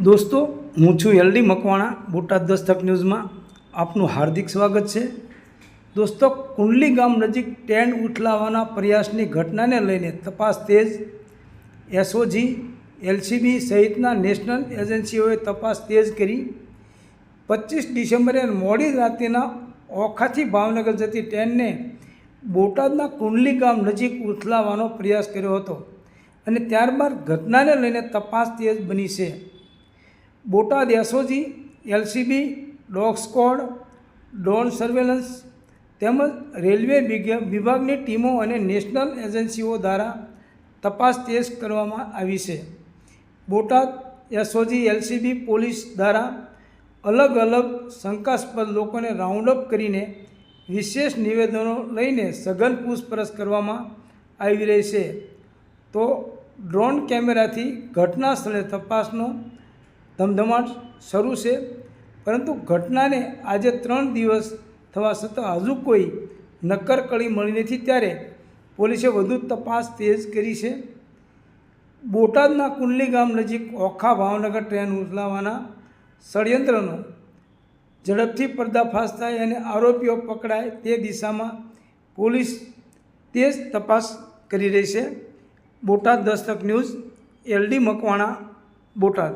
દોસ્તો, હું છું એલડી મકવાણા, બોટાદ દસ્તક ન્યૂઝમાં. આપનું હાર્દિક સ્વાગત છે. દોસ્તો, કુંડલી ગામ નજીક ટ્રેન ઉથલાવવાના પ્રયાસની ઘટનાને લઈને તપાસ તેજ એસઓજી, એલસીબી સહિતના નેશનલ એજન્સીઓએ તપાસ તેજ કરી. પચીસ ડિસેમ્બરે મોડી રાત્રિના ઓખાથી ભાવનગર જતી ટ્રેનને બોટાદના કુંડલી ગામ નજીક ઉથલાવવાનો પ્રયાસ કર્યો હતો અને ત્યારબાદ ઘટનાને લઈને તપાસ તેજ બની છે. Botad SOG LCB, dog squad, drone surveillance તેમજ રેલવે વિભાગની ટીમો અને નેશનલ એજન્સીઓ દ્વારા તપાસ તેજ કરવામાં આવી છે. બોટાદ એસઓજી એલસીબી પોલીસ દ્વારા અલગ અલગ શંકાસ્પદ લોકોને રાઉન્ડ અપ કરીને વિશેષ નિવેદનો લઈને સઘન પૂછપરછ કરવામાં આવી રહી છે. તો ડ્રોન કેમેરાથી ઘટના સ્થળે તપાસનો ધમધમાટ શરૂ છે. પરંતુ ઘટનાને આજે ત્રણ દિવસ થવા છતાં હજુ કોઈ નક્કર કળી મળી નથી. ત્યારે પોલીસે વધુ તપાસ તેજ કરી છે. બોટાદના કુંડલી ગામ નજીક ઓખા ભાવનગર ટ્રેન ઉથલાવાના ષડયંત્રનો ઝડપથી પર્દાફાશ થાય અને આરોપીઓ પકડાય તે દિશામાં પોલીસ તેજ તપાસ કરી રહી છે. Botad Dastak news, LD Makwana, Botad.